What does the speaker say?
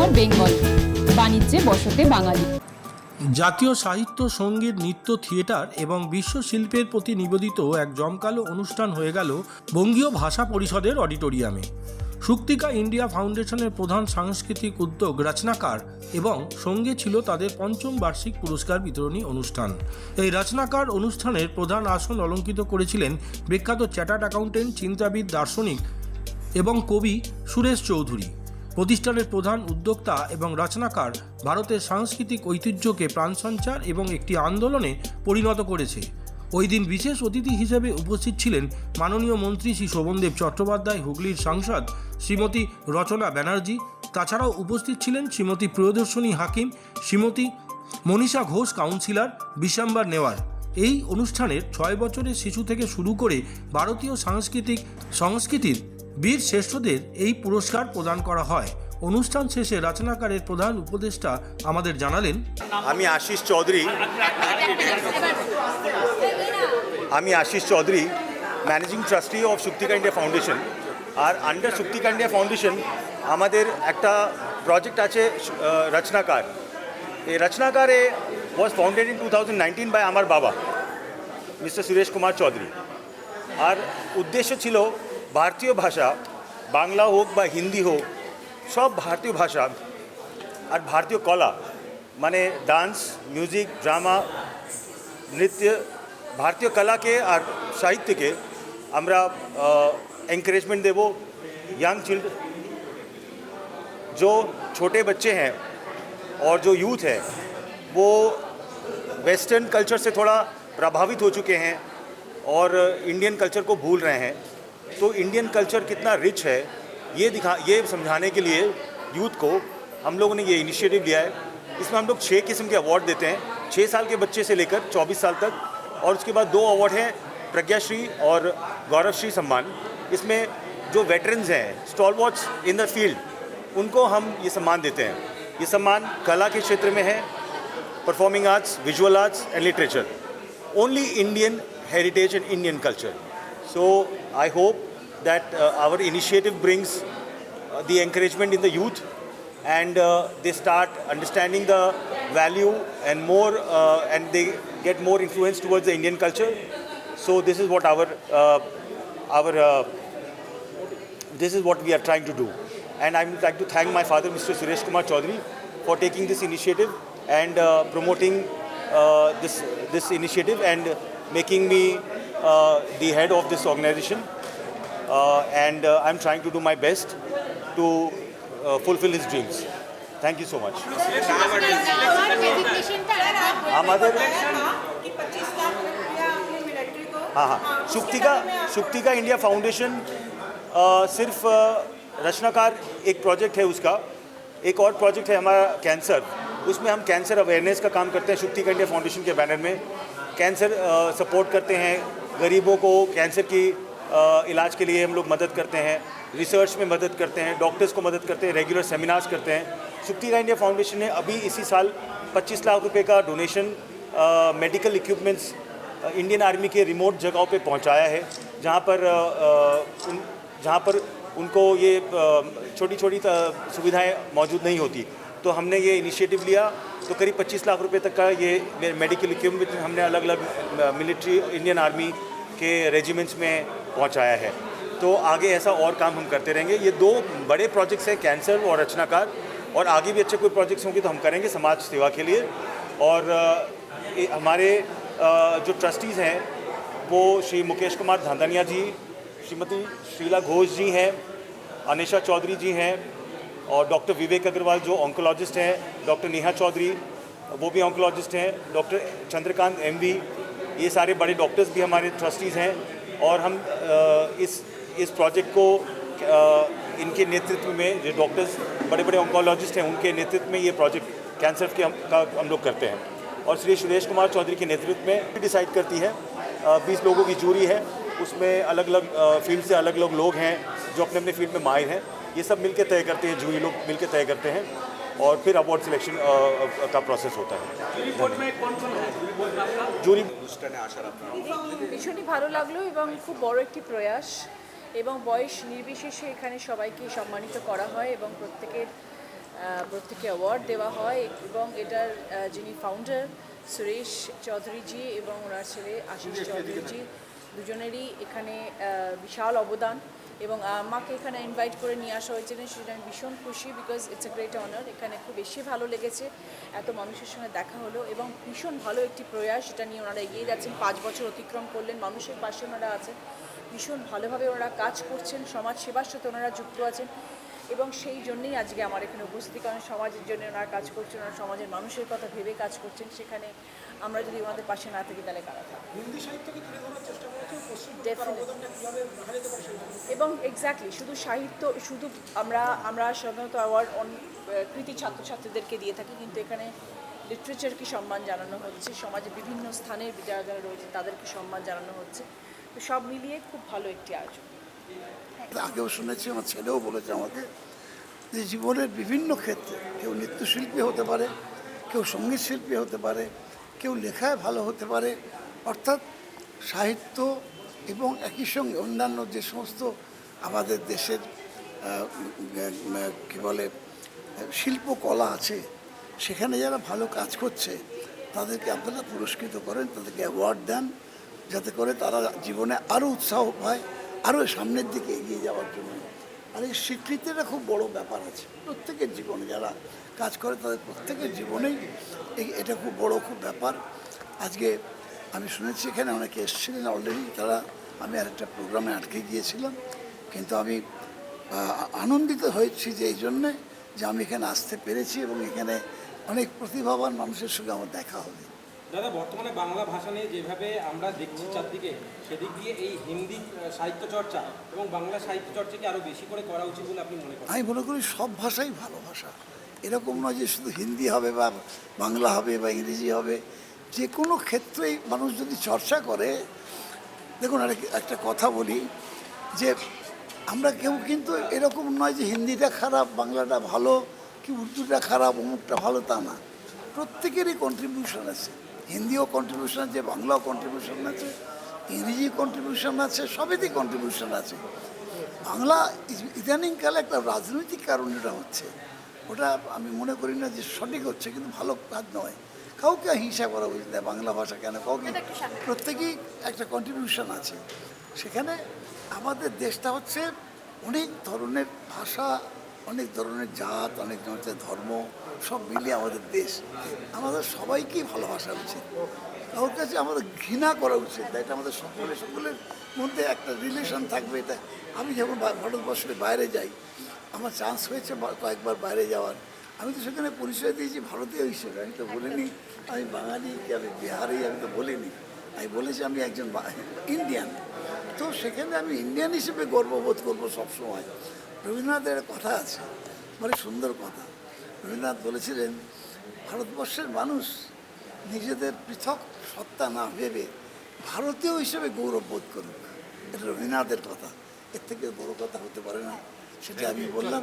Mayor Bengal, বাণিজ্যে বসতে বাঙালি। জাতীয় সাহিত্য, সংগীত, নৃত্য, থিয়েটার এবং বিশ্ব শিল্পের প্রতি নিবেদিত এক জমকালো অনুষ্ঠান হয়ে গেল বঙ্গীয় ভাষা পরিষদের অডিটোরিয়ামে। শুক্তিকা ইন্ডিয়া ফাউন্ডেশনের প্রধান সাংস্কৃতিক উদ্যোগ রচনাকার এবং সঙ্গে ছিল তাদের পঞ্চম বার্ষিক পুরস্কার বিতরণী অনুষ্ঠান। এই রচনাকার অনুষ্ঠানের প্রধান আসন অলঙ্কিত করেছিলেন বিখ্যাত চ্যাটার্ড অ্যাকাউন্টেন্ট, চিন্তাবিদ, দার্শনিক এবং কবি সুরেশ চৌধুরী। প্রতিষ্ঠানের প্রধান উদ্যোক্তা এবং রচনাকার ভারতের সাংস্কৃতিক ঐতিহ্যকে প্রাণসঞ্চার এবং একটি আন্দোলনে পরিণত করেছে। ওই দিন বিশেষ অতিথি হিসেবে উপস্থিত ছিলেন মাননীয় মন্ত্রী শ্রী শোভনদেব চট্টোপাধ্যায়, হুগলির সাংসদ শ্রীমতী রচনা ব্যানার্জি, তাছাড়াও উপস্থিত ছিলেন শ্রীমতী প্রিয়দর্শনী হাকিম, শ্রীমতী মনীষা ঘোষ কাউন্সিলর বিশাম্বার নেওয়ার। এই অনুষ্ঠানের ছয় বছরের শিশু থেকে শুরু করে ভারতীয় সাংস্কৃতিক সংস্কৃতির বীর শ্রেষ্ঠদের এই পুরস্কার প্রদান করা হয়। অনুষ্ঠান শেষে রচনাকারের প্রধান উপদেষ্টা আমাদের জানালেন, আমি আশিস চৌধুরী। আমি Ashis Chowdhury managing trustee of Shuktika India foundation R under Shuktika India foundation আমাদের একটা প্রজেক্ট আছে রচনাকার। এই রচনাকারে was founded in two thousand nineteen by আমার বাবা মিস্টার সুরেশ কুমার চৌধুরী আর উদ্দেশ্য ছিল ভারতীয় ভাষা বাংলা হোক বা হিন্দি হোক সব ভারতীয় ভাষা আর ভারতীয় কলা মানে ডান্স মিউজিক ড্রামা নৃত্য ভারতীয় কলাকে আর সাহিত্যকে আমরা एंकरेजमेंट देवो यंग चिल्ड जो छोटे बच्चे हैं और जो यूथ है वो वेस्टर्न कल्चर से थोड़ा प्रभावित हो चुके हैं और इंडियन कल्चर को भूल रहे हैं तो इंडियन कल्चर कितना रिच है, ये दिखा, ये समझाने के लिए यूथ को हम लोगों ने ये इनिशिएटिव लिया है। इसमें हम लोग छः किस्म के अवार्ड देते हैं। छः साल के बच्चे से लेकर चौबीस साल तक और उसके बाद दो अवार्ड हैं, प्रज्ञाश्री और गौरवश्री सम्मान। इसमें जो वेटरन्स हैं stall watch in the field उनको हम ये सम्मान देते हैं। ये सम्मान कला के क्षेत्र में है performing arts visual arts and literature only Indian heritage and Indian culture so I hope that uh, our initiative brings uh, the encouragement in the youth and uh, they start understanding the value and more and they get more influence towards the Indian culture. So this is what our our this is what we are trying to do. And I would like to thank my father, Mr. Suresh Kumar Chaudhary, for taking this initiative and uh, promoting uh, this, this initiative and making me uh, the head of this organization. Uh, and uh, I'm trying to do my best to uh, fulfill his dreams. Thank you so much हमारे हाँ हाँ. शुक्तिका शुक्तिका India foundation सिर्फ़ रचनाकार एक project है उसका। एक और प्रोजेक्ट है हमारा कैंसर। उसमें हम कैंसर अवेयरनेस का काम करते हैं शुक्तिका इंडिया फाउंडेशन के बैनर में। कैंसर सपोर्ट करते हैं गरीबों को, कैंसर की इलाज के लिए हम लोग मदद करते हैं रिसर्च में मदद करते हैं डॉक्टर्स को मदद करते हैं रेगुलर सेमिनार्स करते हैं। शुक्तिका इंडिया फाउंडेशन ने अभी इसी साल 25 लाख रुपए का donation medical equipments Indian army के रिमोट जगहों पे पहुँचाया है जहाँ पर अ, उन जहाँ पर उनको ये छोटी छोटी सुविधाएँ मौजूद नहीं होती। तो हमने ये इनिशिएटिव लिया तो करीब 25 लाख रुपए तक का ये मेडिकल इक्विपमेंट हमने अलग अलग मिलिट्री इंडियन आर्मी के रेजिमेंट्स में पहुँचाया है। तो आगे ऐसा और काम हम करते रहेंगे। ये दो बड़े प्रोजेक्ट्स हैं कैंसर और रचनाकार। और आगे भी अच्छे कोई प्रोजेक्ट्स होंगे तो हम करेंगे समाज सेवा के लिए। और ये हमारे जो ट्रस्टीज़ हैं, वो श्री मुकेश कुमार धांधनिया जी, श्रीमती शीला घोष जी हैं, अनिशा चौधरी जी हैं, और डॉक्टर विवेक अग्रवाल जो ऑन्कोलॉजिस्ट हैं डॉक्टर नेहा चौधरी, वो भी ऑन्कोलॉजिस्ट हैं डॉक्टर चंद्रकांत एमवी ये सारे बड़े डॉक्टर्स भी हमारे ट्रस्टीज़ हैं और हम इस इस प्रोजेक्ट को इनके नेतृत्व में जो डॉक्टर्स बड़े बड़े ऑन्कोलॉजिस्ट हैं, उनके नेतृत्व में ये प्रोजेक्ट कैंसर के हम, का हम लोग करते हैं। और श्री सुरेश कुमार चौधरी के नेतृत्व में डिसाइड करती है। बीस लोगों की जूरी है, उसमें अलग अलग फ़ील्ड से अलग अलग लोग हैं जो अपने अपने फ़ील्ड में माहिर हैं। ये सब मिलकर तय करते हैं जूरी लोग मिलकर तय करते हैं। और फिर अवार्ड सिलेक्शन का प्रोसेस होता है जूरी ভীষণই ভালো লাগলো এবং খুব বড় একটি প্রয়াস এবং বয়স নির্বিশেষে এখানে সবাইকে সম্মানিত করা হয় এবং প্রত্যেকের আহ, প্রত্যেকে অ্যাওয়ার্ড দেওয়া হয় এবং এটার আহ, যিনি ফাউন্ডার সুরেশ চৌধুরীজি এবং ওনার ছেলে আশিস চৌধুরীজি দুজনেরই এখানে বিশাল অবদান এবং আমাকে এখানে ইনভাইট করে নিয়ে আসা হয়েছিল সেটা আমি ভীষণ খুশি because it's a great honour এখানে খুব বেশি ভালো লেগেছে, এত মানুষের সঙ্গে দেখা হলো এবং ভীষণ ভালো একটি প্রয়াস সেটা নিয়ে ওনারা এগিয়ে যাচ্ছেন, পাঁচ বছর অতিক্রম করলেন, মানুষের পাশে ওনারা আছেন, ভীষণ ভালোভাবে ওনারা কাজ করছেন, সমাজ সেবার সাথে ওনারা যুক্ত আছেন এবং সেই জন্যেই আজকে আমার এখানে উপস্থিতি, কারণ সমাজের জন্য ওনারা কাজ করছেন, ওনারা সমাজের মানুষের কথা ভেবে কাজ করছেন। সেখানে আমরা যদি ওনাদের পাশে না থাকি তাহলে কারা এবং এক্স্যাক্টলি শুধু সাহিত্য শুধু আমরা আমরা সাধারণত অ্যাওয়ার্ড অন কৃতি ছাত্রছাত্রীদেরকে দিয়ে থাকি কিন্তু এখানে লিটারেচারকে সম্মান জানানো হচ্ছে সমাজে বিভিন্ন স্থানে যারা যারা রয়েছে তাদেরকে সম্মান জানানো হচ্ছে। তো সব মিলিয়ে খুব ভালো একটি আয়োজন। আগেও শুনেছি আমার ছেলেও বলেছে আমাকে যে জীবনের বিভিন্ন ক্ষেত্রে কেউ নৃত্যশিল্পী হতে পারে কেউ সংগীত শিল্পী হতে পারে কেউ লেখায় ভালো হতে পারে, অর্থাৎ সাহিত্য এবং একই সঙ্গে অন্যান্য যে সমস্ত আমাদের দেশের কী বলে, শিল্পকলা আছে, সেখানে যারা ভালো কাজ করছে, তাদেরকে আপনারা পুরস্কৃত করেন, তাদেরকে অ্যাওয়ার্ড দেন, যাতে করে তারা জীবনে আরও উৎসাহ পায় আরও সামনের দিকে এগিয়ে যাওয়ার জন্য। আর এই স্বীকৃতিটা খুব বড় ব্যাপার আছে। প্রত্যেকের জীবনে যারা কাজ করে, তাদের প্রত্যেকের জীবনেই এটা খুব বড় খুব ব্যাপার। আজকে আমি শুনেছি এখানে অনেকে এসেছিলেন অলরেডি তারা আমি আরেকটা প্রোগ্রামে আটকে গিয়েছিলাম। কিন্তু আমি আনন্দিত হয়েছি যে এই জন্যে যে আমি এখানে আসতে পেরেছি এবং এখানে অনেক প্রতিভাবান মানুষের সঙ্গে আমার দেখা হবে। দাদা, বর্তমানে বাংলা ভাষা নিয়ে যেভাবে আমরা দেখছি চারদিকে, সেদিক দিয়ে এই হিন্দি সাহিত্য চর্চা এবং বাংলা সাহিত্য চর্চাকে আরও বেশি করে করা উচিত বলে আপনি মনে করেন? আমি মনে করি সব ভাষাই ভালো ভাষা। এরকম নয় যে শুধু হিন্দি হবে বা বাংলা হবে বা ইংরেজি হবে। যে কোনো ক্ষেত্রেই মানুষ যদি চর্চা করে, দেখুন আরেক- একটা কথা বলি, যে আমরা কেউ কিন্তু এরকম নয় যে হিন্দিটা খারাপ, বাংলাটা ভালো, কি উর্দুটা খারাপ, অমুকটা ভালো তা না। প্রত্যেকেরই কন্ট্রিবিউশন আছে। হিন্দিও কন্ট্রিবিউশন আছে বাংলাও কন্ট্রিবিউশন আছে ইংরেজি কন্ট্রিবিউশন আছে সবেতেই কন্ট্রিবিউশন আছে। বাংলা ইদানিংকালে একটা রাজনৈতিক কারণ এটা হচ্ছে ওটা আমি মনে করি না যে সঠিক হচ্ছে কিন্তু ভালো কাজ নয়। কাউকে হিংসা করা উচিত না বাংলা ভাষা কেন? কাউকে প্রত্যেকেই একটা কন্ট্রিবিউশন আছে। সেখানে আমাদের দেশটা হচ্ছে অনেক ধরনের ভাষা অনেক ধরনের জাত অনেক ধরনের ধর্ম সব মিলিয়ে আমাদের দেশ। আমাদের সবাইকেই ভালোবাসা উচিত। কারোর কাছে আমাদের ঘৃণা করা উচিত। এটা আমাদের সকলের সকলের মধ্যে একটা রিলেশন থাকবে। এটা আমি যখন ভারতবর্ষের বাইরে যাই, আমার চান্স হয়েছে কয়েকবার বাইরে যাওয়ার। আমি তো সেখানে পরিচয় দিয়েছি, ভারতীয় হিসেবে। আমি তো বলিনি, আমি বাঙালি কি আমি বিহারি, আমি তো বলিনি। আমি বলেছি আমি একজন ইন্ডিয়ান তো সেখানে আমি ইন্ডিয়ান হিসেবে গর্ববোধ করব সবসময়। রবীন্দ্রনাথের কথা আছে মানে সুন্দর কথা। রবীন্দ্রনাথ বলেছিলেন ভারতবর্ষের মানুষ নিজেদের পৃথক সত্তা না ভেবে ভারতীয় হিসেবে গৌরব বোধ করুক। এটা রবীন্দ্রনাথের কথা। এর থেকে বড় কথা হতে পারে না সেটা আমি বললাম।